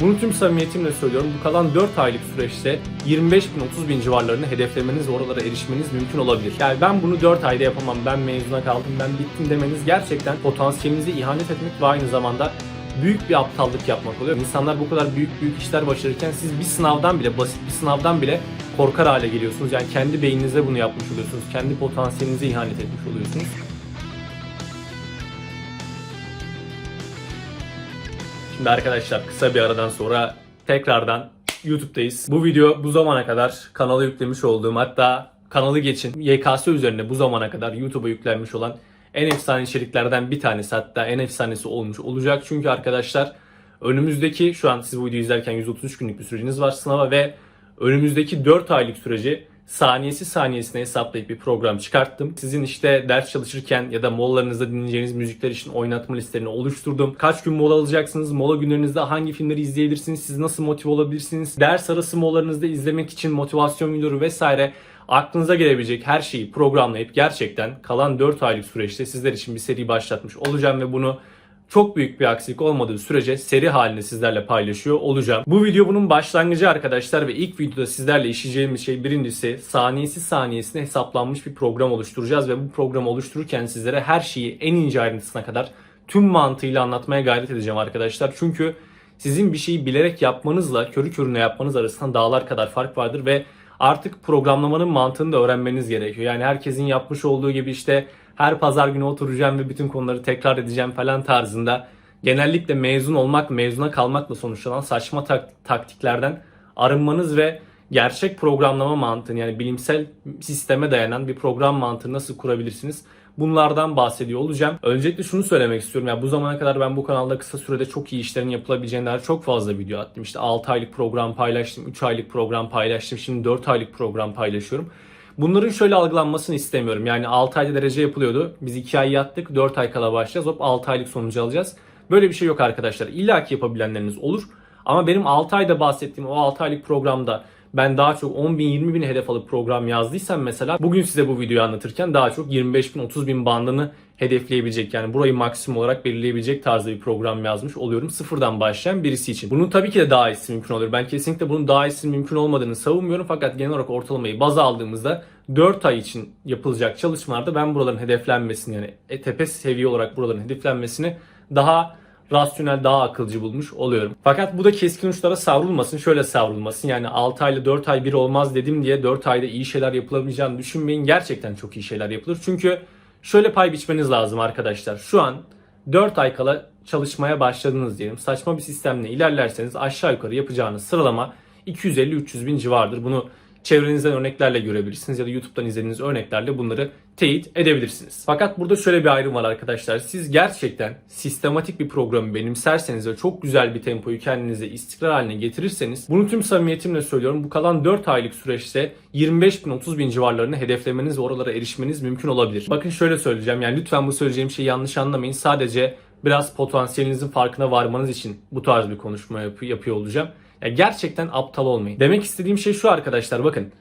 Bunu tüm samimiyetimle söylüyorum. Bu kalan 4 aylık süreçte 25 bin 30 bin civarlarını hedeflemeniz ve oralara erişmeniz mümkün olabilir. Yani ben bunu 4 ayda yapamam, ben mezuna kaldım, ben bittim demeniz gerçekten potansiyelinize ihanet etmek ve aynı zamanda büyük bir aptallık yapmak oluyor. İnsanlar bu kadar büyük büyük işler başarırken siz bir sınavdan bile, basit bir sınavdan bile korkar hale geliyorsunuz. Yani kendi beyninize bunu yapmış oluyorsunuz. Kendi potansiyelinize ihanet etmiş oluyorsunuz. Şimdi arkadaşlar kısa bir aradan sonra tekrardan YouTube'dayız. Bu video bu zamana kadar kanala yüklemiş olduğum hatta kanalı geçin YKS üzerine bu zamana kadar YouTube'a yüklenmiş olan en efsane içeriklerden bir tanesi hatta en efsanesi olmuş olacak. Çünkü arkadaşlar önümüzdeki şu an siz bu videoyu izlerken 133 günlük bir süreciniz var sınava ve önümüzdeki 4 aylık süreci saniyesi saniyesine hesaplayıp bir program çıkarttım. Sizin işte ders çalışırken ya da molalarınızda dinleyeceğiniz müzikler için oynatma listelerini oluşturdum. Kaç gün mola alacaksınız? Mola günlerinizde hangi filmleri izleyebilirsiniz? Siz nasıl motive olabilirsiniz? Ders arası molalarınızda izlemek için motivasyon videoları vesaire aklınıza gelebilecek her şeyi programlayıp gerçekten kalan 4 aylık süreçte sizler için bir seri başlatmış olacağım ve bunu çok büyük bir aksilik olmadığı sürece seri halinde sizlerle paylaşıyor olacağım. Bu video bunun başlangıcı arkadaşlar ve ilk videoda sizlerle işleyeceğimiz şey birincisi saniyesi saniyesine hesaplanmış bir program oluşturacağız ve bu programı oluştururken sizlere her şeyi en ince ayrıntısına kadar tüm mantığıyla anlatmaya gayret edeceğim arkadaşlar. Çünkü sizin bir şeyi bilerek yapmanızla körü körüne yapmanız arasında dağlar kadar fark vardır ve artık programlamanın mantığını da öğrenmeniz gerekiyor. Yani herkesin yapmış olduğu gibi işte her pazar günü oturacağım ve bütün konuları tekrar edeceğim falan tarzında genellikle mezun olmak, mezuna kalmakla sonuçlanan saçma tak- taktiklerden arınmanız ve gerçek programlama mantığını yani bilimsel sisteme dayanan bir program mantığını nasıl kurabilirsiniz? Bunlardan bahsediyor olacağım. Öncelikle şunu söylemek istiyorum. Ya bu zamana kadar ben bu kanalda kısa sürede çok iyi işlerin yapılabileceğine dair çok fazla video attım. İşte 6 aylık program paylaştım, 3 aylık program paylaştım, şimdi 4 aylık program paylaşıyorum. Bunların şöyle algılanmasını istemiyorum. Yani 6 ayda derece yapılıyordu. Biz 2 ay yattık, 4 ay kala başlayacağız. Hop 6 aylık sonucu alacağız. Böyle bir şey yok arkadaşlar. İlla ki yapabilenleriniz olur. Ama benim 6 ayda bahsettiğim o 6 aylık programda ben daha çok 10 bin 20 bin hedef alıp program yazdıysam mesela bugün size bu videoyu anlatırken daha çok 25 bin 30 bin bandını hedefleyebilecek yani burayı maksimum olarak belirleyebilecek tarzda bir program yazmış oluyorum sıfırdan başlayan birisi için. Bunun tabii ki de daha iyisi mümkün olur. Ben kesinlikle bunun daha iyisi mümkün olmadığını savunmuyorum fakat genel olarak ortalamayı baz aldığımızda 4 ay için yapılacak çalışmalarda ben buraların hedeflenmesini yani e, tepe seviye olarak buraların hedeflenmesini daha rasyonel daha akılcı bulmuş oluyorum. Fakat bu da keskin uçlara savrulmasın. Şöyle savrulmasın. Yani 6 ayla 4 ay bir olmaz dedim diye 4 ayda iyi şeyler yapılamayacağını düşünmeyin. Gerçekten çok iyi şeyler yapılır. Çünkü şöyle pay biçmeniz lazım arkadaşlar. Şu an 4 ay kala çalışmaya başladınız diyelim. Saçma bir sistemle ilerlerseniz aşağı yukarı yapacağınız sıralama 250-300 bin civardır. Bunu çevrenizden örneklerle görebilirsiniz ya da YouTube'dan izlediğiniz örneklerle bunları teyit edebilirsiniz. Fakat burada şöyle bir ayrım var arkadaşlar. Siz gerçekten sistematik bir programı benimserseniz ve çok güzel bir tempoyu kendinize istikrar haline getirirseniz bunu tüm samimiyetimle söylüyorum. Bu kalan 4 aylık süreçte 25 bin 30 bin civarlarını hedeflemeniz ve oralara erişmeniz mümkün olabilir. Bakın şöyle söyleyeceğim. Yani lütfen bu söyleyeceğim şeyi yanlış anlamayın. Sadece biraz potansiyelinizin farkına varmanız için bu tarz bir konuşma yap- yapıyor olacağım. Ya gerçekten aptal olmayın. Demek istediğim şey şu arkadaşlar bakın.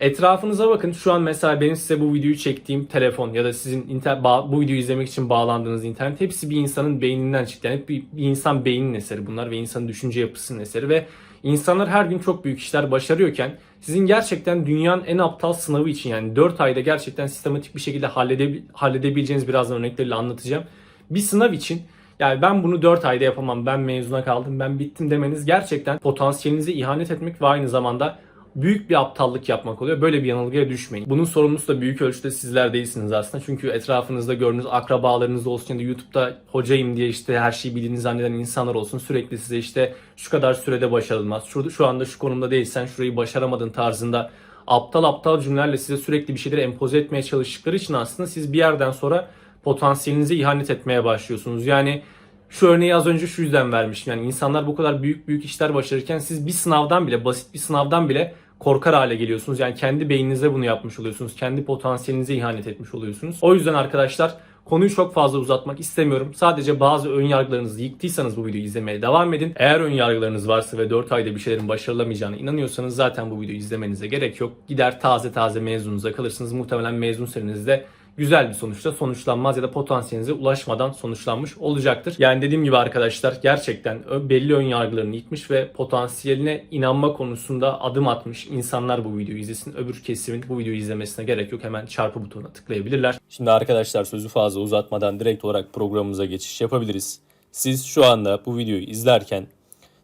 Etrafınıza bakın. Şu an mesela benim size bu videoyu çektiğim telefon ya da sizin inter bu videoyu izlemek için bağlandığınız internet hepsi bir insanın beyninden çıktı. Yani bir, bir insan beyninin eseri bunlar ve insanın düşünce yapısının eseri ve insanlar her gün çok büyük işler başarıyorken sizin gerçekten dünyanın en aptal sınavı için yani 4 ayda gerçekten sistematik bir şekilde hallede- halledebileceğiniz birazdan örnekleriyle anlatacağım. Bir sınav için yani ben bunu 4 ayda yapamam, ben mezuna kaldım, ben bittim demeniz gerçekten potansiyelinize ihanet etmek ve aynı zamanda büyük bir aptallık yapmak oluyor. Böyle bir yanılgıya düşmeyin. Bunun sorumlusu da büyük ölçüde sizler değilsiniz aslında. Çünkü etrafınızda gördüğünüz akrabalarınız olsun ya da YouTube'da hocayım diye işte her şeyi bildiğini zanneden insanlar olsun. Sürekli size işte şu kadar sürede başarılmaz. Şu, şu anda şu konumda değilsen şurayı başaramadın tarzında aptal aptal cümlelerle size sürekli bir şeyleri empoze etmeye çalıştıkları için aslında siz bir yerden sonra potansiyelinize ihanet etmeye başlıyorsunuz. Yani şu örneği az önce şu yüzden vermiştim. Yani insanlar bu kadar büyük büyük işler başarırken siz bir sınavdan bile, basit bir sınavdan bile korkar hale geliyorsunuz. Yani kendi beyninize bunu yapmış oluyorsunuz. Kendi potansiyelinize ihanet etmiş oluyorsunuz. O yüzden arkadaşlar konuyu çok fazla uzatmak istemiyorum. Sadece bazı ön yargılarınızı yıktıysanız bu videoyu izlemeye devam edin. Eğer ön yargılarınız varsa ve 4 ayda bir şeylerin başarılamayacağına inanıyorsanız zaten bu videoyu izlemenize gerek yok. Gider taze taze mezununuza kalırsınız. Muhtemelen mezun senenizde güzel bir sonuçta sonuçlanmaz ya da potansiyelinize ulaşmadan sonuçlanmış olacaktır. Yani dediğim gibi arkadaşlar gerçekten belli ön yargılarını yıkmış ve potansiyeline inanma konusunda adım atmış insanlar bu videoyu izlesin. Öbür kesimin bu videoyu izlemesine gerek yok. Hemen çarpı butonuna tıklayabilirler. Şimdi arkadaşlar sözü fazla uzatmadan direkt olarak programımıza geçiş yapabiliriz. Siz şu anda bu videoyu izlerken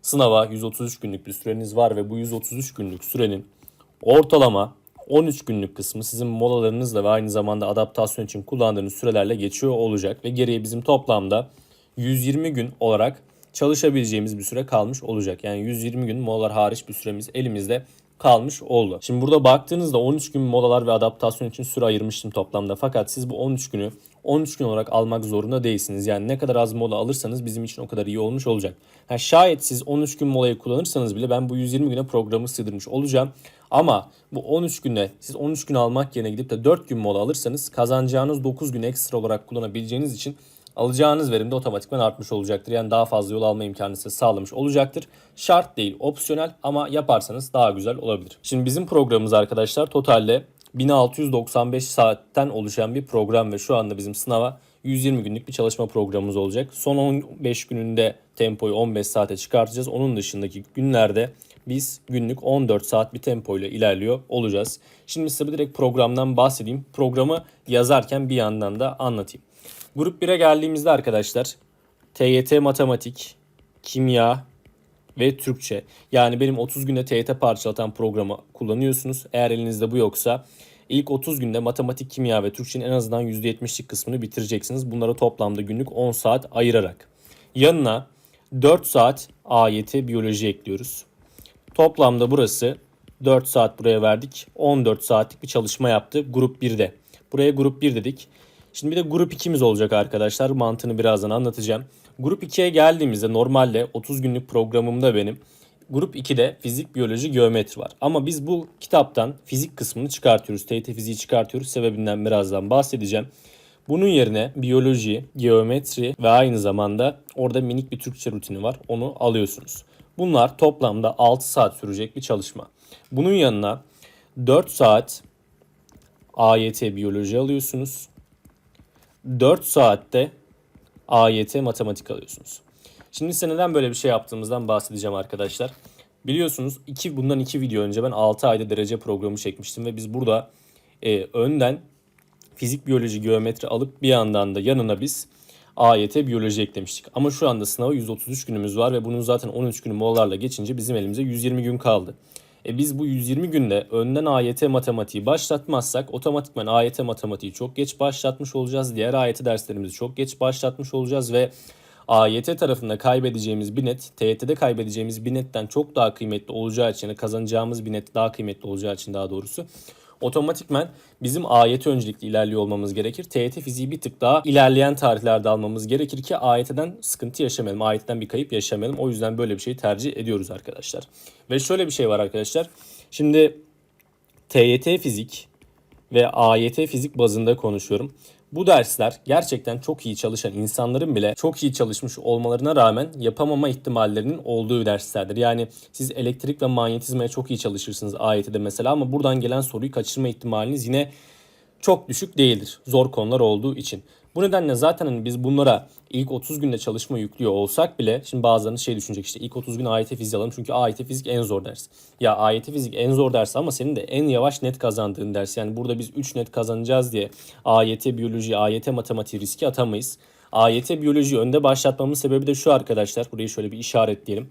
sınava 133 günlük bir süreniz var ve bu 133 günlük sürenin ortalama 13 günlük kısmı sizin molalarınızla ve aynı zamanda adaptasyon için kullandığınız sürelerle geçiyor olacak ve geriye bizim toplamda 120 gün olarak çalışabileceğimiz bir süre kalmış olacak. Yani 120 gün molalar hariç bir süremiz elimizde kalmış oldu. Şimdi burada baktığınızda 13 gün molalar ve adaptasyon için süre ayırmıştım toplamda. Fakat siz bu 13 günü 13 gün olarak almak zorunda değilsiniz. Yani ne kadar az mola alırsanız bizim için o kadar iyi olmuş olacak. Ha, şayet siz 13 gün molayı kullanırsanız bile ben bu 120 güne programı sığdırmış olacağım. Ama bu 13 günde siz 13 gün almak yerine gidip de 4 gün mola alırsanız kazanacağınız 9 gün ekstra olarak kullanabileceğiniz için alacağınız verim de otomatikman artmış olacaktır. Yani daha fazla yol alma imkanı size sağlamış olacaktır. Şart değil, opsiyonel ama yaparsanız daha güzel olabilir. Şimdi bizim programımız arkadaşlar totalde 1695 saatten oluşan bir program ve şu anda bizim sınava 120 günlük bir çalışma programımız olacak. Son 15 gününde tempoyu 15 saate çıkartacağız. Onun dışındaki günlerde biz günlük 14 saat bir tempo ile ilerliyor olacağız. Şimdi size direkt programdan bahsedeyim. Programı yazarken bir yandan da anlatayım. Grup 1'e geldiğimizde arkadaşlar TYT matematik, kimya ve Türkçe. Yani benim 30 günde TYT parçalatan programı kullanıyorsunuz. Eğer elinizde bu yoksa ilk 30 günde matematik, kimya ve Türkçenin en azından %70'lik kısmını bitireceksiniz. Bunları toplamda günlük 10 saat ayırarak. Yanına 4 saat AYT biyoloji ekliyoruz. Toplamda burası 4 saat buraya verdik. 14 saatlik bir çalışma yaptı grup 1'de. Buraya grup 1 dedik. Şimdi bir de grup 2'miz olacak arkadaşlar. Mantığını birazdan anlatacağım. Grup 2'ye geldiğimizde normalde 30 günlük programımda benim grup 2'de fizik, biyoloji, geometri var. Ama biz bu kitaptan fizik kısmını çıkartıyoruz. TYT fiziği çıkartıyoruz. Sebebinden birazdan bahsedeceğim. Bunun yerine biyoloji, geometri ve aynı zamanda orada minik bir Türkçe rutini var. Onu alıyorsunuz. Bunlar toplamda 6 saat sürecek bir çalışma. Bunun yanına 4 saat AYT biyoloji alıyorsunuz. 4 saatte AYT matematik alıyorsunuz. Şimdi size neden böyle bir şey yaptığımızdan bahsedeceğim arkadaşlar. Biliyorsunuz iki, bundan 2 video önce ben 6 ayda derece programı çekmiştim ve biz burada e, önden fizik, biyoloji, geometri alıp bir yandan da yanına biz AYT biyoloji eklemiştik. Ama şu anda sınava 133 günümüz var ve bunun zaten 13 günü molalarla geçince bizim elimize 120 gün kaldı. E biz bu 120 günde önden AYT matematiği başlatmazsak otomatikman AYT matematiği çok geç başlatmış olacağız. Diğer AYT derslerimizi çok geç başlatmış olacağız ve AYT tarafında kaybedeceğimiz bir net, TYT'de kaybedeceğimiz bir netten çok daha kıymetli olacağı için, kazanacağımız bir net daha kıymetli olacağı için daha doğrusu otomatikman bizim AYT öncelikli ilerliyor olmamız gerekir. TYT fiziği bir tık daha ilerleyen tarihlerde almamız gerekir ki AYT'den sıkıntı yaşamayalım. AYT'den bir kayıp yaşamayalım. O yüzden böyle bir şeyi tercih ediyoruz arkadaşlar. Ve şöyle bir şey var arkadaşlar. Şimdi TYT fizik ve AYT fizik bazında konuşuyorum. Bu dersler gerçekten çok iyi çalışan insanların bile çok iyi çalışmış olmalarına rağmen yapamama ihtimallerinin olduğu derslerdir. Yani siz elektrik ve manyetizmaya çok iyi çalışırsınız AYT'de mesela ama buradan gelen soruyu kaçırma ihtimaliniz yine çok düşük değildir. Zor konular olduğu için. Bu nedenle zaten hani biz bunlara ilk 30 günde çalışma yüklüyor olsak bile şimdi bazılarınız şey düşünecek işte ilk 30 gün AYT fizik alalım çünkü AYT fizik en zor ders. Ya AYT fizik en zor ders ama senin de en yavaş net kazandığın ders. Yani burada biz 3 net kazanacağız diye AYT biyoloji, AYT matematiği riski atamayız. AYT biyoloji önde başlatmamın sebebi de şu arkadaşlar. Burayı şöyle bir işaretleyelim.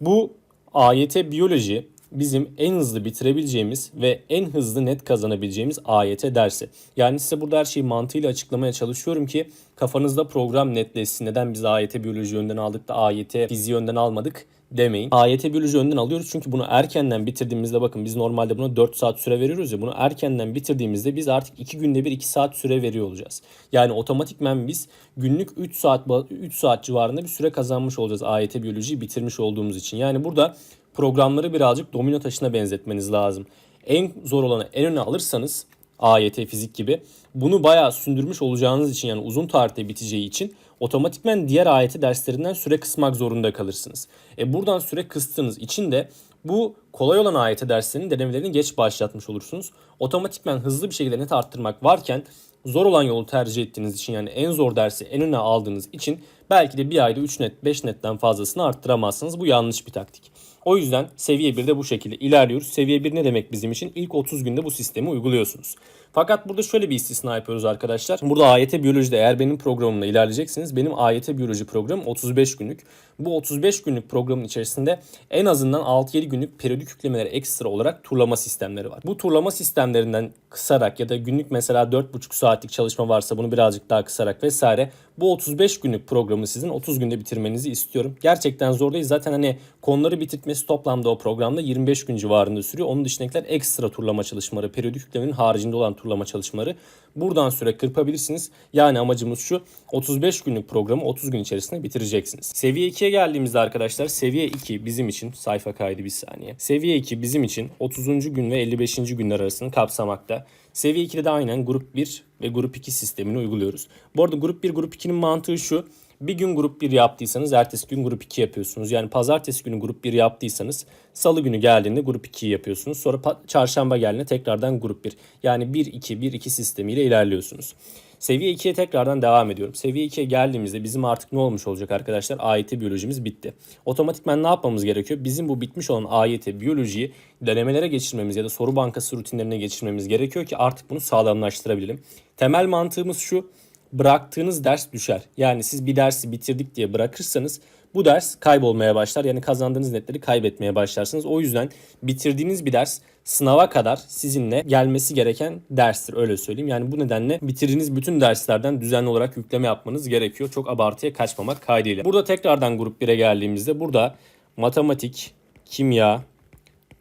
Bu AYT biyoloji bizim en hızlı bitirebileceğimiz ve en hızlı net kazanabileceğimiz AYT dersi. Yani size burada her şeyi mantığıyla açıklamaya çalışıyorum ki kafanızda program netleşsin. Neden biz AYT biyoloji önden aldık da AYT fiziği önden almadık demeyin. AYT biyoloji önden alıyoruz çünkü bunu erkenden bitirdiğimizde bakın biz normalde buna 4 saat süre veriyoruz ya bunu erkenden bitirdiğimizde biz artık 2 günde bir 2 saat süre veriyor olacağız. Yani otomatikmen biz günlük 3 saat 3 saat civarında bir süre kazanmış olacağız AYT biyolojiyi bitirmiş olduğumuz için. Yani burada programları birazcık domino taşına benzetmeniz lazım. En zor olanı en öne alırsanız AYT fizik gibi bunu bayağı sündürmüş olacağınız için yani uzun tarihte biteceği için otomatikmen diğer AYT derslerinden süre kısmak zorunda kalırsınız. E buradan süre kıstığınız için de bu kolay olan AYT derslerinin denemelerini geç başlatmış olursunuz. Otomatikmen hızlı bir şekilde net arttırmak varken zor olan yolu tercih ettiğiniz için yani en zor dersi en öne aldığınız için belki de bir ayda 3 net 5 netten fazlasını arttıramazsınız. Bu yanlış bir taktik. O yüzden seviye 1'de bu şekilde ilerliyoruz. Seviye 1 ne demek bizim için? İlk 30 günde bu sistemi uyguluyorsunuz. Fakat burada şöyle bir istisna yapıyoruz arkadaşlar. Burada AYT biyolojide eğer benim programımla ilerleyeceksiniz. Benim AYT biyoloji programım 35 günlük. Bu 35 günlük programın içerisinde en azından 6-7 günlük periyodik yüklemeleri ekstra olarak turlama sistemleri var. Bu turlama sistemlerinden kısarak ya da günlük mesela 4,5 saatlik çalışma varsa bunu birazcık daha kısarak vesaire bu 35 günlük programı sizin 30 günde bitirmenizi istiyorum. Gerçekten zor değil. Zaten hani konuları bitirtmesi toplamda o programda 25 gün civarında sürüyor. Onun dışındakiler ekstra turlama çalışmaları, periyodik yüklemenin haricinde olan turlama çalışmaları. Buradan süre kırpabilirsiniz. Yani amacımız şu 35 günlük programı 30 gün içerisinde bitireceksiniz. Seviye 2'ye geldiğimizde arkadaşlar seviye 2 bizim için sayfa kaydı bir saniye. Seviye 2 bizim için 30. gün ve 55. günler arasını kapsamakta. Seviye 2'de de aynen grup 1 ve grup 2 sistemini uyguluyoruz. Bu arada grup 1 grup 2'nin mantığı şu. Bir gün grup 1 yaptıysanız ertesi gün grup 2 yapıyorsunuz. Yani pazartesi günü grup 1 yaptıysanız salı günü geldiğinde grup 2 yapıyorsunuz. Sonra çarşamba geldiğinde tekrardan grup 1. Yani 1-2-1-2 sistemiyle ilerliyorsunuz. Seviye 2'ye tekrardan devam ediyorum. Seviye 2'ye geldiğimizde bizim artık ne olmuş olacak arkadaşlar? AYT biyolojimiz bitti. Otomatikmen ne yapmamız gerekiyor? Bizim bu bitmiş olan AYT biyolojiyi denemelere geçirmemiz ya da soru bankası rutinlerine geçirmemiz gerekiyor ki artık bunu sağlamlaştırabilelim. Temel mantığımız şu bıraktığınız ders düşer. Yani siz bir dersi bitirdik diye bırakırsanız bu ders kaybolmaya başlar. Yani kazandığınız netleri kaybetmeye başlarsınız. O yüzden bitirdiğiniz bir ders sınava kadar sizinle gelmesi gereken derstir öyle söyleyeyim. Yani bu nedenle bitirdiğiniz bütün derslerden düzenli olarak yükleme yapmanız gerekiyor. Çok abartıya kaçmamak kaydıyla. Burada tekrardan grup 1'e geldiğimizde burada matematik, kimya,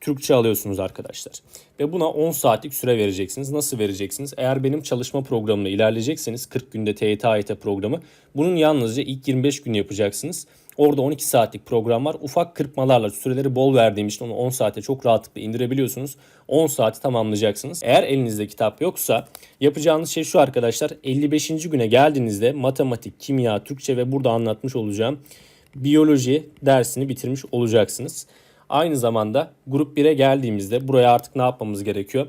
Türkçe alıyorsunuz arkadaşlar. Ve buna 10 saatlik süre vereceksiniz. Nasıl vereceksiniz? Eğer benim çalışma programına ilerleyecekseniz 40 günde TYT AYT programı bunun yalnızca ilk 25 gün yapacaksınız. Orada 12 saatlik program var. Ufak kırpmalarla süreleri bol verdiğim için onu 10 saate çok rahatlıkla indirebiliyorsunuz. 10 saati tamamlayacaksınız. Eğer elinizde kitap yoksa yapacağınız şey şu arkadaşlar. 55. güne geldiğinizde matematik, kimya, Türkçe ve burada anlatmış olacağım biyoloji dersini bitirmiş olacaksınız. Aynı zamanda grup 1'e geldiğimizde buraya artık ne yapmamız gerekiyor?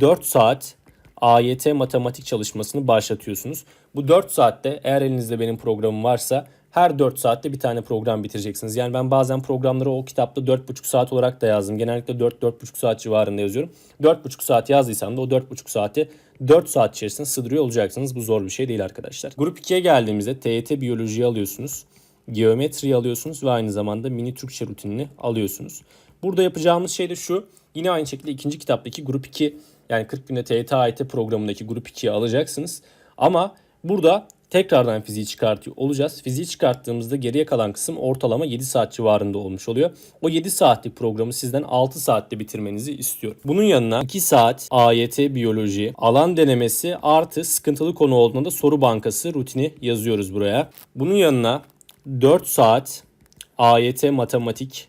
4 saat AYT matematik çalışmasını başlatıyorsunuz. Bu 4 saatte eğer elinizde benim programım varsa her 4 saatte bir tane program bitireceksiniz. Yani ben bazen programları o kitapta 4,5 saat olarak da yazdım. Genellikle 4-4,5 saat civarında yazıyorum. 4,5 saat yazdıysam da o 4,5 saati 4 saat içerisinde sığdırıyor olacaksınız. Bu zor bir şey değil arkadaşlar. Grup 2'ye geldiğimizde TYT biyolojiyi alıyorsunuz geometri alıyorsunuz ve aynı zamanda mini Türkçe rutinini alıyorsunuz. Burada yapacağımız şey de şu. Yine aynı şekilde ikinci kitaptaki grup 2 yani 40 günde TYT AYT programındaki grup 2'yi alacaksınız. Ama burada tekrardan fiziği çıkartıyor olacağız. Fiziği çıkarttığımızda geriye kalan kısım ortalama 7 saat civarında olmuş oluyor. O 7 saatlik programı sizden 6 saatte bitirmenizi istiyorum. Bunun yanına 2 saat AYT biyoloji, alan denemesi artı sıkıntılı konu olduğunda da soru bankası rutini yazıyoruz buraya. Bunun yanına 4 saat AYT matematik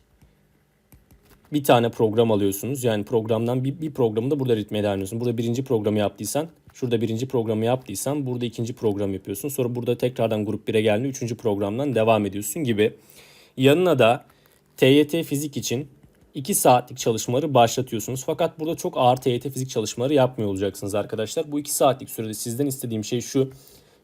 bir tane program alıyorsunuz. Yani programdan bir, bir programı da burada ritmeye devam ediyorsun. Burada birinci programı yaptıysan, şurada birinci programı yaptıysan burada ikinci program yapıyorsun. Sonra burada tekrardan grup 1'e geldiğinde üçüncü programdan devam ediyorsun gibi. Yanına da TYT fizik için 2 saatlik çalışmaları başlatıyorsunuz. Fakat burada çok ağır TYT fizik çalışmaları yapmıyor olacaksınız arkadaşlar. Bu 2 saatlik sürede sizden istediğim şey şu.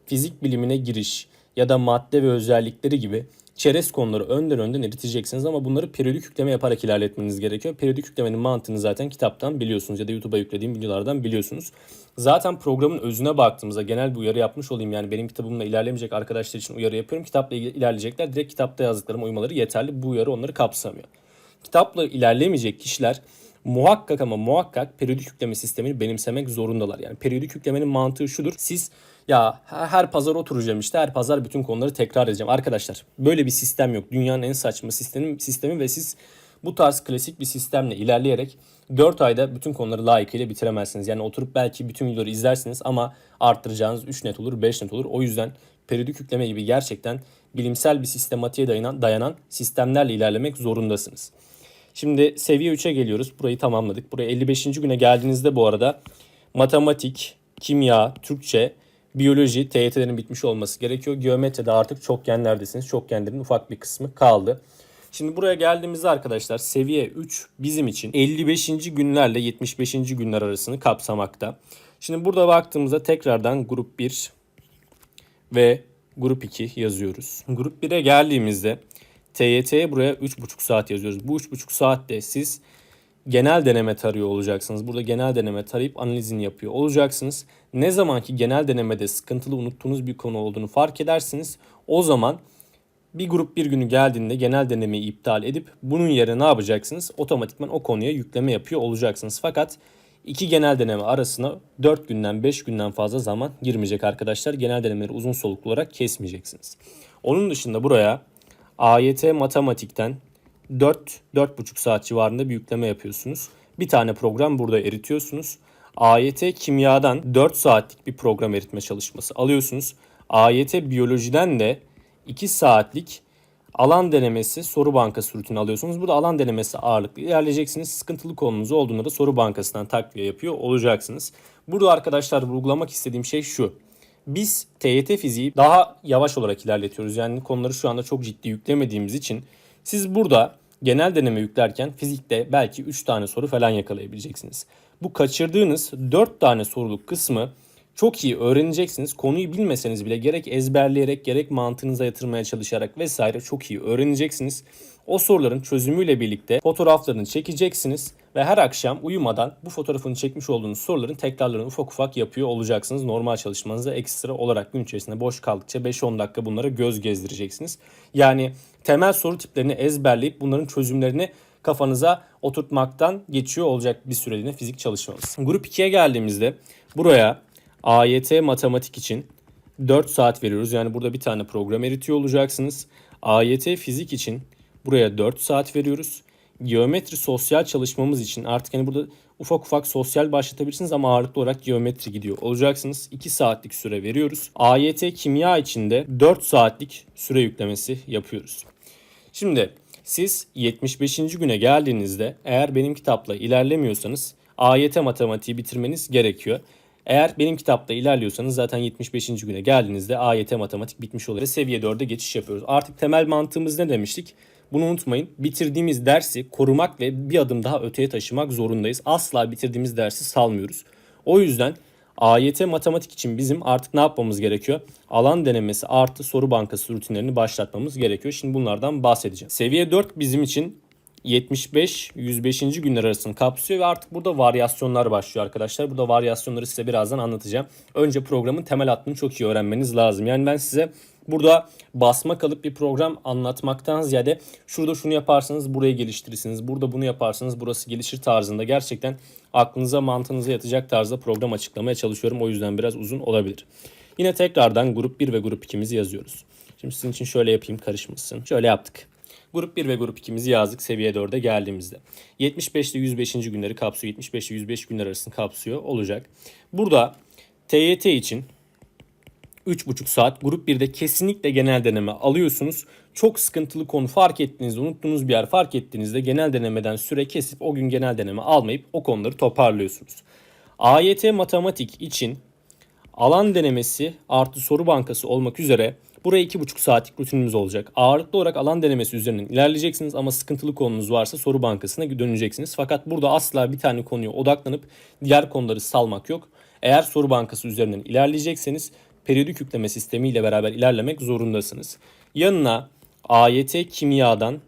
Fizik bilimine giriş ya da madde ve özellikleri gibi çerez konuları önden önden eriteceksiniz ama bunları periyodik yükleme yaparak ilerletmeniz gerekiyor. Periyodik yüklemenin mantığını zaten kitaptan biliyorsunuz ya da YouTube'a yüklediğim videolardan biliyorsunuz. Zaten programın özüne baktığımızda genel bir uyarı yapmış olayım. Yani benim kitabımla ilerlemeyecek arkadaşlar için uyarı yapıyorum. Kitapla ilerleyecekler. Direkt kitapta yazdıklarım uymaları yeterli. Bu uyarı onları kapsamıyor. Kitapla ilerlemeyecek kişiler muhakkak ama muhakkak periyodik yükleme sistemini benimsemek zorundalar. Yani periyodik yüklemenin mantığı şudur. Siz ya her pazar oturacağım işte her pazar bütün konuları tekrar edeceğim. Arkadaşlar böyle bir sistem yok. Dünyanın en saçma sistemi, sistemi ve siz bu tarz klasik bir sistemle ilerleyerek 4 ayda bütün konuları layıkıyla bitiremezsiniz. Yani oturup belki bütün videoları izlersiniz ama arttıracağınız 3 net olur 5 net olur. O yüzden periyodik yükleme gibi gerçekten bilimsel bir sistematiğe dayanan, dayanan sistemlerle ilerlemek zorundasınız. Şimdi seviye 3'e geliyoruz. Burayı tamamladık. Buraya 55. güne geldiğinizde bu arada matematik, kimya, Türkçe, Biyoloji, TYT'lerin bitmiş olması gerekiyor. Geometride artık çokgenlerdesiniz. Çokgenlerin ufak bir kısmı kaldı. Şimdi buraya geldiğimizde arkadaşlar seviye 3 bizim için 55. günlerle 75. günler arasını kapsamakta. Şimdi burada baktığımızda tekrardan grup 1 ve grup 2 yazıyoruz. Grup 1'e geldiğimizde TYT'ye buraya 3,5 saat yazıyoruz. Bu 3,5 saatte siz genel deneme tarıyor olacaksınız. Burada genel deneme tarayıp analizini yapıyor olacaksınız. Ne zaman ki genel denemede sıkıntılı unuttuğunuz bir konu olduğunu fark edersiniz. O zaman bir grup bir günü geldiğinde genel denemeyi iptal edip bunun yerine ne yapacaksınız? Otomatikman o konuya yükleme yapıyor olacaksınız. Fakat iki genel deneme arasına 4 günden 5 günden fazla zaman girmeyecek arkadaşlar. Genel denemeleri uzun soluklu olarak kesmeyeceksiniz. Onun dışında buraya AYT matematikten 4-4,5 saat civarında bir yükleme yapıyorsunuz. Bir tane program burada eritiyorsunuz. AYT kimyadan 4 saatlik bir program eritme çalışması alıyorsunuz. AYT biyolojiden de 2 saatlik alan denemesi soru bankası rutini alıyorsunuz. Burada alan denemesi ağırlıklı ilerleyeceksiniz. Sıkıntılı konunuz olduğunda da soru bankasından takviye yapıyor olacaksınız. Burada arkadaşlar vurgulamak istediğim şey şu. Biz TYT fiziği daha yavaş olarak ilerletiyoruz. Yani konuları şu anda çok ciddi yüklemediğimiz için siz burada genel deneme yüklerken fizikte belki 3 tane soru falan yakalayabileceksiniz. Bu kaçırdığınız 4 tane soruluk kısmı çok iyi öğreneceksiniz. Konuyu bilmeseniz bile gerek ezberleyerek gerek mantığınıza yatırmaya çalışarak vesaire çok iyi öğreneceksiniz. O soruların çözümüyle birlikte fotoğraflarını çekeceksiniz ve her akşam uyumadan bu fotoğrafını çekmiş olduğunuz soruların tekrarlarını ufak ufak yapıyor olacaksınız. Normal çalışmanızda ekstra olarak gün içerisinde boş kaldıkça 5-10 dakika bunlara göz gezdireceksiniz. Yani temel soru tiplerini ezberleyip bunların çözümlerini kafanıza oturtmaktan geçiyor olacak bir süreliğine fizik çalışmanız. Grup 2'ye geldiğimizde buraya AYT matematik için 4 saat veriyoruz. Yani burada bir tane program eritiyor olacaksınız. AYT fizik için buraya 4 saat veriyoruz. Geometri sosyal çalışmamız için artık hani burada ufak ufak sosyal başlatabilirsiniz ama ağırlıklı olarak geometri gidiyor olacaksınız. 2 saatlik süre veriyoruz. AYT kimya için de 4 saatlik süre yüklemesi yapıyoruz. Şimdi siz 75. güne geldiğinizde eğer benim kitapla ilerlemiyorsanız AYT matematiği bitirmeniz gerekiyor. Eğer benim kitapta ilerliyorsanız zaten 75. güne geldiğinizde AYT matematik bitmiş olur. Seviye 4'e geçiş yapıyoruz. Artık temel mantığımız ne demiştik? Bunu unutmayın. Bitirdiğimiz dersi korumak ve bir adım daha öteye taşımak zorundayız. Asla bitirdiğimiz dersi salmıyoruz. O yüzden AYT matematik için bizim artık ne yapmamız gerekiyor? Alan denemesi artı soru bankası rutinlerini başlatmamız gerekiyor. Şimdi bunlardan bahsedeceğim. Seviye 4 bizim için 75-105. günler arasını kapsıyor ve artık burada varyasyonlar başlıyor arkadaşlar. Burada varyasyonları size birazdan anlatacağım. Önce programın temel hattını çok iyi öğrenmeniz lazım. Yani ben size burada basma kalıp bir program anlatmaktan ziyade şurada şunu yaparsanız burayı geliştirirsiniz. Burada bunu yaparsanız burası gelişir tarzında gerçekten aklınıza mantığınıza yatacak tarzda program açıklamaya çalışıyorum. O yüzden biraz uzun olabilir. Yine tekrardan grup 1 ve grup 2'mizi yazıyoruz. Şimdi sizin için şöyle yapayım karışmasın. Şöyle yaptık. Grup 1 ve grup 2'mizi yazdık seviye 4'e geldiğimizde. 75 ile 105. günleri kapsıyor. 75 ile 105 günler arasını kapsıyor olacak. Burada TYT için 3,5 saat grup 1'de kesinlikle genel deneme alıyorsunuz. Çok sıkıntılı konu fark ettiğinizde, unuttuğunuz bir yer fark ettiğinizde genel denemeden süre kesip o gün genel deneme almayıp o konuları toparlıyorsunuz. AYT matematik için alan denemesi artı soru bankası olmak üzere buraya 2,5 saatlik rutinimiz olacak. Ağırlıklı olarak alan denemesi üzerinden ilerleyeceksiniz ama sıkıntılı konunuz varsa soru bankasına döneceksiniz. Fakat burada asla bir tane konuya odaklanıp diğer konuları salmak yok. Eğer soru bankası üzerinden ilerleyecekseniz periyodik yükleme sistemiyle beraber ilerlemek zorundasınız. Yanına AYT kimyadan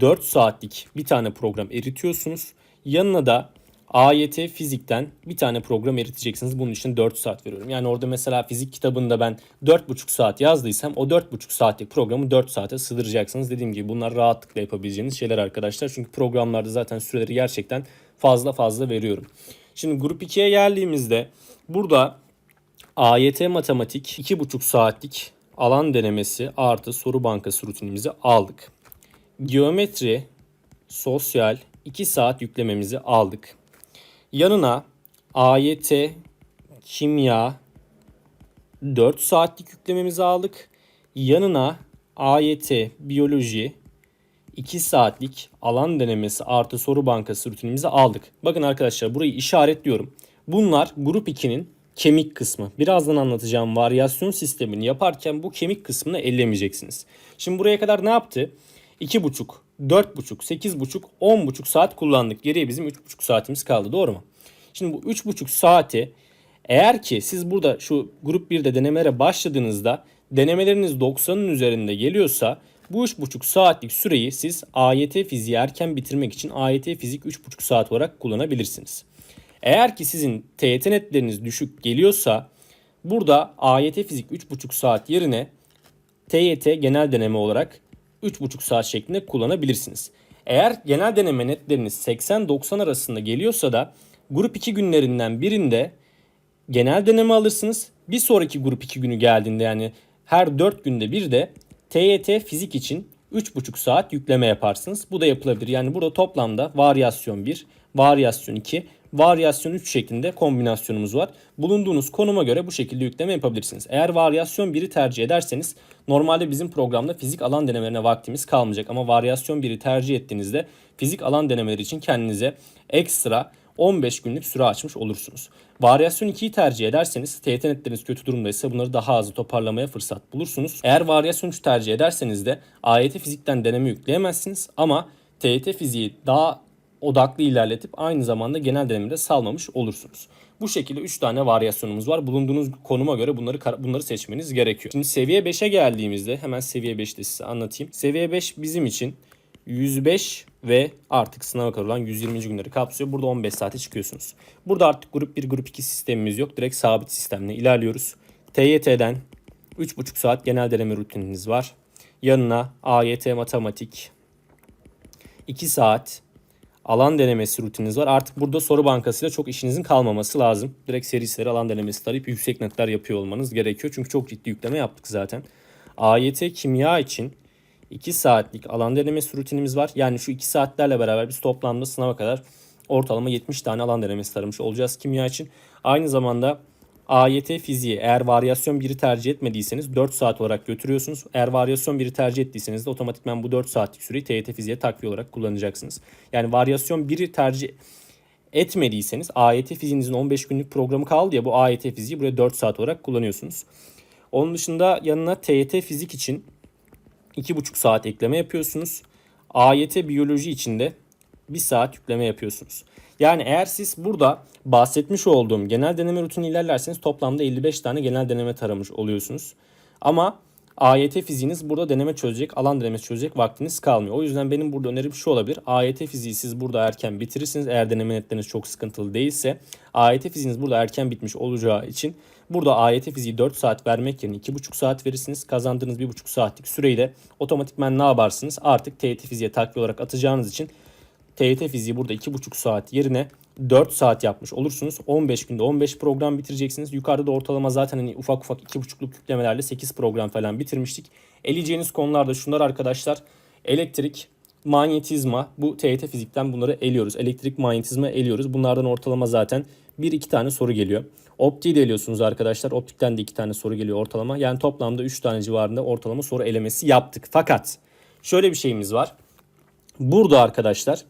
4 saatlik bir tane program eritiyorsunuz. Yanına da AYT fizikten bir tane program eriteceksiniz. Bunun için 4 saat veriyorum. Yani orada mesela fizik kitabında ben 4,5 saat yazdıysam o 4,5 saatlik programı 4 saate sığdıracaksınız. Dediğim gibi bunlar rahatlıkla yapabileceğiniz şeyler arkadaşlar. Çünkü programlarda zaten süreleri gerçekten fazla fazla veriyorum. Şimdi grup 2'ye geldiğimizde burada AYT matematik 2,5 saatlik alan denemesi artı soru bankası rutinimizi aldık. Geometri, sosyal 2 saat yüklememizi aldık. Yanına AYT, kimya 4 saatlik yüklememizi aldık. Yanına AYT, biyoloji 2 saatlik alan denemesi artı soru bankası rutinimizi aldık. Bakın arkadaşlar burayı işaretliyorum. Bunlar grup 2'nin kemik kısmı. Birazdan anlatacağım varyasyon sistemini yaparken bu kemik kısmını ellemeyeceksiniz. Şimdi buraya kadar ne yaptı? 2,5, 4,5, 8,5, 10,5 saat kullandık. Geriye bizim 3,5 saatimiz kaldı doğru mu? Şimdi bu 3,5 saati eğer ki siz burada şu grup 1'de denemelere başladığınızda denemeleriniz 90'ın üzerinde geliyorsa bu 3,5 saatlik süreyi siz AYT fiziği erken bitirmek için AYT fizik 3,5 saat olarak kullanabilirsiniz. Eğer ki sizin TYT netleriniz düşük geliyorsa burada AYT fizik 3,5 saat yerine TYT genel deneme olarak 3,5 saat şeklinde kullanabilirsiniz. Eğer genel deneme netleriniz 80-90 arasında geliyorsa da grup 2 günlerinden birinde genel deneme alırsınız. Bir sonraki grup 2 günü geldiğinde yani her 4 günde bir de TYT fizik için 3,5 saat yükleme yaparsınız. Bu da yapılabilir. Yani burada toplamda varyasyon 1, varyasyon 2, varyasyon 3 şeklinde kombinasyonumuz var. Bulunduğunuz konuma göre bu şekilde yükleme yapabilirsiniz. Eğer varyasyon 1'i tercih ederseniz normalde bizim programda fizik alan denemelerine vaktimiz kalmayacak. Ama varyasyon 1'i tercih ettiğinizde fizik alan denemeleri için kendinize ekstra 15 günlük süre açmış olursunuz. Varyasyon 2'yi tercih ederseniz TYT netleriniz kötü durumdaysa bunları daha hızlı toparlamaya fırsat bulursunuz. Eğer varyasyon 3 tercih ederseniz de AYT fizikten deneme yükleyemezsiniz ama TYT fiziği daha odaklı ilerletip aynı zamanda genel denemede salmamış olursunuz. Bu şekilde 3 tane varyasyonumuz var. Bulunduğunuz konuma göre bunları bunları seçmeniz gerekiyor. Şimdi seviye 5'e geldiğimizde hemen seviye 5'te size anlatayım. Seviye 5 bizim için 105 ve artık sınava kadar olan 120. günleri kapsıyor. Burada 15 saate çıkıyorsunuz. Burada artık grup 1, grup 2 sistemimiz yok. Direkt sabit sistemle ilerliyoruz. TYT'den 3,5 saat genel deneme rutininiz var. Yanına AYT matematik 2 saat alan denemesi rutininiz var. Artık burada soru bankasıyla çok işinizin kalmaması lazım. Direkt serisleri alan denemesi tarayıp yüksek netler yapıyor olmanız gerekiyor. Çünkü çok ciddi yükleme yaptık zaten. AYT kimya için 2 saatlik alan denemesi rutinimiz var. Yani şu 2 saatlerle beraber biz toplamda sınava kadar ortalama 70 tane alan denemesi taramış olacağız kimya için. Aynı zamanda AYT fiziği eğer varyasyon 1'i tercih etmediyseniz 4 saat olarak götürüyorsunuz. Eğer varyasyon 1'i tercih ettiyseniz de otomatikman bu 4 saatlik süreyi TYT fiziğe takviye olarak kullanacaksınız. Yani varyasyon 1'i tercih etmediyseniz AYT fiziğinizin 15 günlük programı kaldı ya bu AYT fiziği buraya 4 saat olarak kullanıyorsunuz. Onun dışında yanına TYT fizik için 2,5 saat ekleme yapıyorsunuz. AYT biyoloji için de 1 saat yükleme yapıyorsunuz. Yani eğer siz burada bahsetmiş olduğum genel deneme rutini ilerlerseniz toplamda 55 tane genel deneme taramış oluyorsunuz. Ama AYT fiziğiniz burada deneme çözecek, alan denemesi çözecek vaktiniz kalmıyor. O yüzden benim burada önerim şu olabilir. AYT fiziği siz burada erken bitirirsiniz. Eğer deneme netleriniz çok sıkıntılı değilse. AYT fiziğiniz burada erken bitmiş olacağı için burada AYT fiziği 4 saat vermek yerine 2,5 saat verirsiniz. Kazandığınız 1,5 saatlik süreyi de otomatikmen ne yaparsınız? Artık TYT fiziğe takviye olarak atacağınız için TYT fiziği burada 2,5 saat yerine 4 saat yapmış olursunuz. 15 günde 15 program bitireceksiniz. Yukarıda da ortalama zaten hani ufak ufak 2,5'luk yüklemelerle 8 program falan bitirmiştik. Eleyeceğiniz konular da şunlar arkadaşlar. Elektrik, manyetizma bu TYT fizikten bunları eliyoruz. Elektrik, manyetizma eliyoruz. Bunlardan ortalama zaten 1-2 tane soru geliyor. Optiği de eliyorsunuz arkadaşlar. Optikten de 2 tane soru geliyor ortalama. Yani toplamda 3 tane civarında ortalama soru elemesi yaptık. Fakat şöyle bir şeyimiz var. Burada arkadaşlar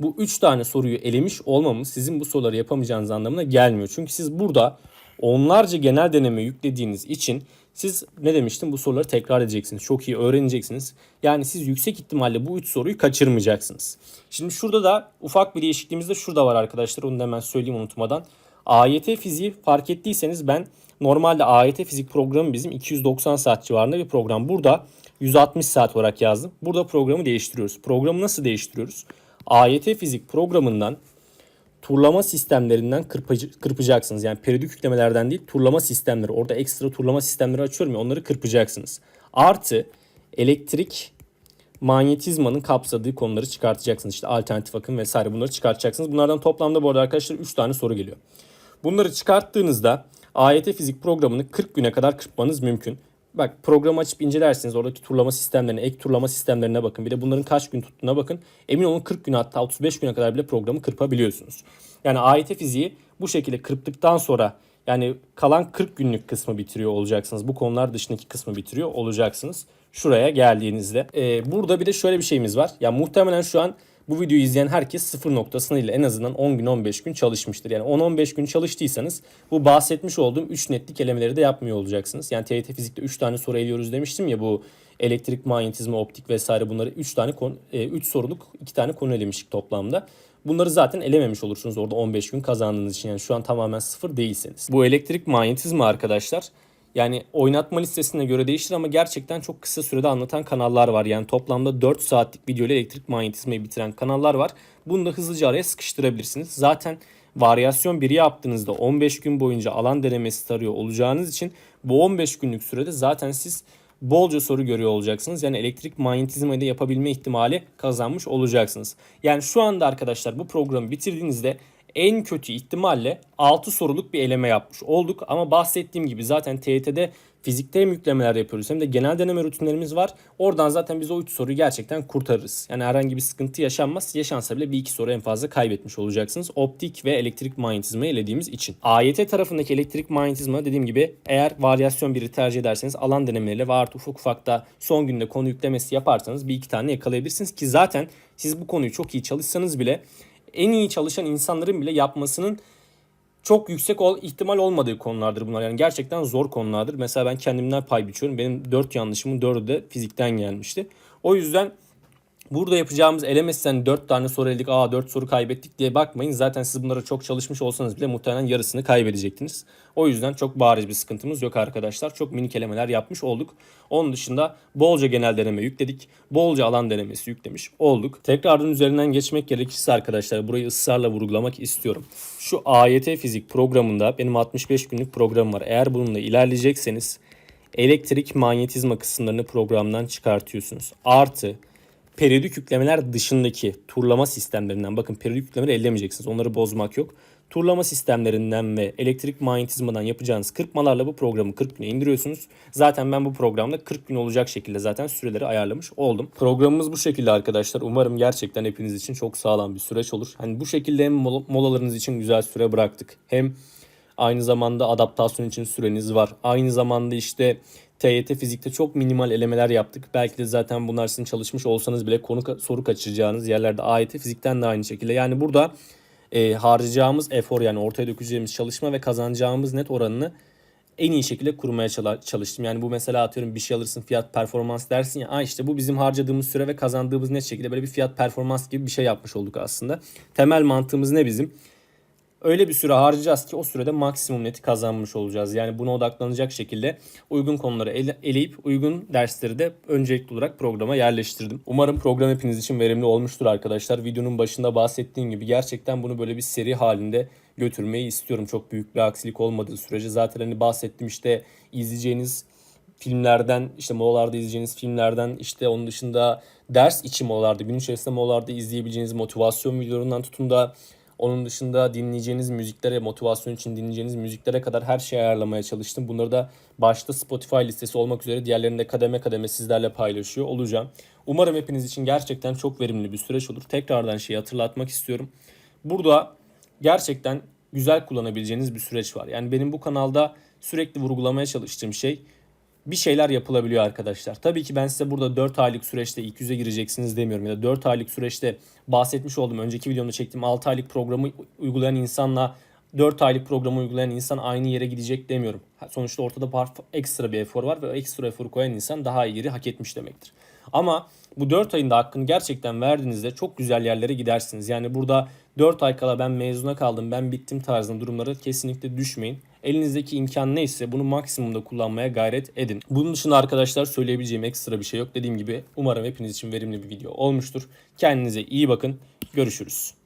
bu 3 tane soruyu elemiş olmamız sizin bu soruları yapamayacağınız anlamına gelmiyor. Çünkü siz burada onlarca genel deneme yüklediğiniz için siz ne demiştim bu soruları tekrar edeceksiniz. Çok iyi öğreneceksiniz. Yani siz yüksek ihtimalle bu 3 soruyu kaçırmayacaksınız. Şimdi şurada da ufak bir değişikliğimiz de şurada var arkadaşlar. Onu da hemen söyleyeyim unutmadan. AYT fiziği fark ettiyseniz ben normalde AYT fizik programı bizim 290 saat civarında bir program. Burada 160 saat olarak yazdım. Burada programı değiştiriyoruz. Programı nasıl değiştiriyoruz? AYT fizik programından turlama sistemlerinden kırpıcı, kırpacaksınız. Yani periyodik yüklemelerden değil turlama sistemleri. Orada ekstra turlama sistemleri açıyorum ya onları kırpacaksınız. Artı elektrik manyetizmanın kapsadığı konuları çıkartacaksınız. İşte alternatif akım vesaire bunları çıkartacaksınız. Bunlardan toplamda bu arada arkadaşlar 3 tane soru geliyor. Bunları çıkarttığınızda AYT fizik programını 40 güne kadar kırpmanız mümkün. Bak programı açıp incelersiniz. Oradaki turlama sistemlerine, ek turlama sistemlerine bakın. Bir de bunların kaç gün tuttuğuna bakın. Emin olun 40 gün hatta 35 güne kadar bile programı kırpabiliyorsunuz. Yani AYT fiziği bu şekilde kırptıktan sonra yani kalan 40 günlük kısmı bitiriyor olacaksınız. Bu konular dışındaki kısmı bitiriyor olacaksınız. Şuraya geldiğinizde. Ee, burada bir de şöyle bir şeyimiz var. Ya muhtemelen şu an bu videoyu izleyen herkes sıfır noktasıyla en azından 10 gün 15 gün çalışmıştır. Yani 10-15 gün çalıştıysanız bu bahsetmiş olduğum 3 netlik elemeleri de yapmıyor olacaksınız. Yani TYT fizikte 3 tane soru eliyoruz demiştim ya bu elektrik, manyetizma, optik vesaire bunları 3 tane 3 soruluk 2 tane konu elemiştik toplamda. Bunları zaten elememiş olursunuz orada 15 gün kazandığınız için. Yani şu an tamamen sıfır değilseniz. Bu elektrik manyetizma arkadaşlar yani oynatma listesine göre değişir ama gerçekten çok kısa sürede anlatan kanallar var. Yani toplamda 4 saatlik video ile elektrik manyetizmayı bitiren kanallar var. Bunu da hızlıca araya sıkıştırabilirsiniz. Zaten varyasyon 1'i yaptığınızda 15 gün boyunca alan denemesi tarıyor olacağınız için bu 15 günlük sürede zaten siz bolca soru görüyor olacaksınız. Yani elektrik manyetizmayı da yapabilme ihtimali kazanmış olacaksınız. Yani şu anda arkadaşlar bu programı bitirdiğinizde en kötü ihtimalle 6 soruluk bir eleme yapmış olduk. Ama bahsettiğim gibi zaten TYT'de fizikte hem yüklemeler yapıyoruz hem de genel deneme rutinlerimiz var. Oradan zaten biz o 3 soruyu gerçekten kurtarırız. Yani herhangi bir sıkıntı yaşanmaz. Yaşansa bile bir iki soru en fazla kaybetmiş olacaksınız. Optik ve elektrik manyetizmayı elediğimiz için. AYT tarafındaki elektrik manyetizma dediğim gibi eğer varyasyon biri tercih ederseniz alan denemeleriyle ve artı ufak ufak da son günde konu yüklemesi yaparsanız bir iki tane yakalayabilirsiniz ki zaten siz bu konuyu çok iyi çalışsanız bile en iyi çalışan insanların bile yapmasının çok yüksek ol, ihtimal olmadığı konulardır bunlar. Yani gerçekten zor konulardır. Mesela ben kendimden pay biçiyorum. Benim 4 yanlışımın 4'ü de fizikten gelmişti. O yüzden burada yapacağımız elemesinden 4 tane soru eledik. Aa 4 soru kaybettik diye bakmayın. Zaten siz bunlara çok çalışmış olsanız bile muhtemelen yarısını kaybedecektiniz. O yüzden çok bariz bir sıkıntımız yok arkadaşlar. Çok minik elemeler yapmış olduk. Onun dışında bolca genel deneme yükledik. Bolca alan denemesi yüklemiş olduk. Tekrardan üzerinden geçmek gerekirse arkadaşlar burayı ısrarla vurgulamak istiyorum. Şu AYT fizik programında benim 65 günlük programım var. Eğer bununla ilerleyecekseniz elektrik manyetizma kısımlarını programdan çıkartıyorsunuz. Artı periyodik yüklemeler dışındaki turlama sistemlerinden bakın periyodik yüklemeleri ellemeyeceksiniz. Onları bozmak yok. Turlama sistemlerinden ve elektrik manyetizmadan yapacağınız kırpmalarla bu programı 40 güne indiriyorsunuz. Zaten ben bu programda 40 gün olacak şekilde zaten süreleri ayarlamış oldum. Programımız bu şekilde arkadaşlar. Umarım gerçekten hepiniz için çok sağlam bir süreç olur. Hani bu şekilde hem mol- molalarınız için güzel süre bıraktık. Hem aynı zamanda adaptasyon için süreniz var. Aynı zamanda işte TYT fizikte çok minimal elemeler yaptık. Belki de zaten bunlar sizin çalışmış olsanız bile konu soru kaçıracağınız yerlerde AYT fizikten de aynı şekilde. Yani burada e, harcayacağımız efor yani ortaya dökeceğimiz çalışma ve kazanacağımız net oranını en iyi şekilde kurmaya çalıştım. Yani bu mesela atıyorum bir şey alırsın fiyat performans dersin ya. Aa işte bu bizim harcadığımız süre ve kazandığımız net şekilde böyle bir fiyat performans gibi bir şey yapmış olduk aslında. Temel mantığımız ne bizim? Öyle bir süre harcayacağız ki o sürede maksimum neti kazanmış olacağız. Yani buna odaklanacak şekilde uygun konuları ele- eleyip uygun dersleri de öncelikli olarak programa yerleştirdim. Umarım program hepiniz için verimli olmuştur arkadaşlar. Videonun başında bahsettiğim gibi gerçekten bunu böyle bir seri halinde götürmeyi istiyorum. Çok büyük bir aksilik olmadığı sürece. Zaten hani bahsettim işte izleyeceğiniz filmlerden işte molalarda izleyeceğiniz filmlerden işte onun dışında ders içi molalarda gün içerisinde molalarda izleyebileceğiniz motivasyon videolarından tutun da onun dışında dinleyeceğiniz müziklere, motivasyon için dinleyeceğiniz müziklere kadar her şeyi ayarlamaya çalıştım. Bunları da başta Spotify listesi olmak üzere diğerlerini de kademe kademe sizlerle paylaşıyor olacağım. Umarım hepiniz için gerçekten çok verimli bir süreç olur. Tekrardan şeyi hatırlatmak istiyorum. Burada gerçekten güzel kullanabileceğiniz bir süreç var. Yani benim bu kanalda sürekli vurgulamaya çalıştığım şey bir şeyler yapılabiliyor arkadaşlar. Tabii ki ben size burada 4 aylık süreçte ilk yüze gireceksiniz demiyorum. Ya da 4 aylık süreçte bahsetmiş olduğum önceki videomda çektiğim 6 aylık programı uygulayan insanla 4 aylık programı uygulayan insan aynı yere gidecek demiyorum. Sonuçta ortada ekstra bir efor var ve ekstra eforu koyan insan daha iyi yeri hak etmiş demektir. Ama bu 4 ayın da hakkını gerçekten verdiğinizde çok güzel yerlere gidersiniz. Yani burada 4 ay kala ben mezuna kaldım, ben bittim tarzında durumlara kesinlikle düşmeyin. Elinizdeki imkan neyse bunu maksimumda kullanmaya gayret edin. Bunun dışında arkadaşlar söyleyebileceğim ekstra bir şey yok. Dediğim gibi umarım hepiniz için verimli bir video olmuştur. Kendinize iyi bakın. Görüşürüz.